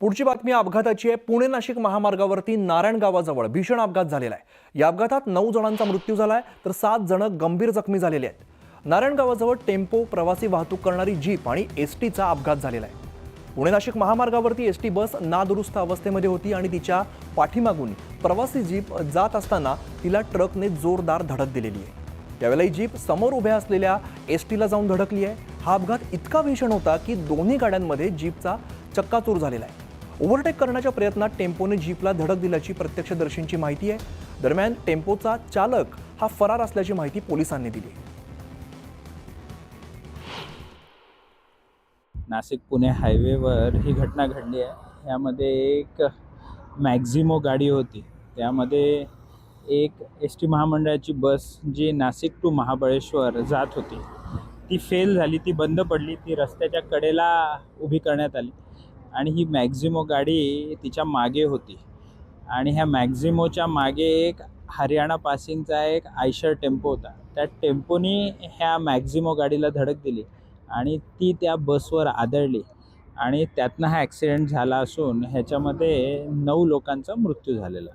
पुढची बातमी अपघाताची आहे. पुणे नाशिक महामार्गावरती नारायण गावाजवळ भीषण अपघात झालेला आहे. या अपघातात नऊ जणांचा मृत्यू झाला आहे तर सात जण गंभीर जखमी झालेले आहेत. नारायण गावाजवळ टेम्पो प्रवासी वाहतूक करणारी जीप आणि एस टीचा अपघात झालेला आहे. पुणे नाशिक महामार्गावरती एस टी बस नादुरुस्त अवस्थेमध्ये होती आणि तिच्या पाठीमागून प्रवासी जीप जात असताना तिला ट्रकने जोरदार धडक दिलेली आहे. त्यावेळेला ही जीप समोर उभ्या असलेल्या एस टीला जाऊन धडकली आहे. हा अपघात इतका भीषण होता की दोन्ही गाड्यांमध्ये जीपचा चक्काचूर झालेला आहे. ओव्हरटेक करण्याच्या प्रयत्नात टेम्पोने जीपला धडक दिल्याची प्रत्यक्षदर्शींची माहिती आहे. दरम्यान टेम्पोचा चालक हा फरार असल्याची माहिती पोलिसांनी दिली. नाशिक पुणे हायवेवर ही घटना घडली आहे. यामध्ये एक मॅक्झिमो गाडी होती. त्यामध्ये एक एस टी महामंडळाची बस जी नाशिक टू महाबळेश्वर जात होती. ती फेल झाली ती बंद पडली ती रस्त्याच्या कडेला उभी करण्यात आली. आणि ही मॅक्झिमो गाडी तिच्यामागे होती. आणि ह्या मॅक्झिमोच्या मागे एक हरियाणा पासिंगचा एक आयशर टेम्पो होता. त्या टेम्पोनी ह्या मॅक्झिमो गाडीला धडक दिली आणि ती त्या बसवर आदळली. आणि त्यातनं हा ॲक्सिडेंट झाला असून ह्याच्यामध्ये नऊ लोकांचा मृत्यू झालेला.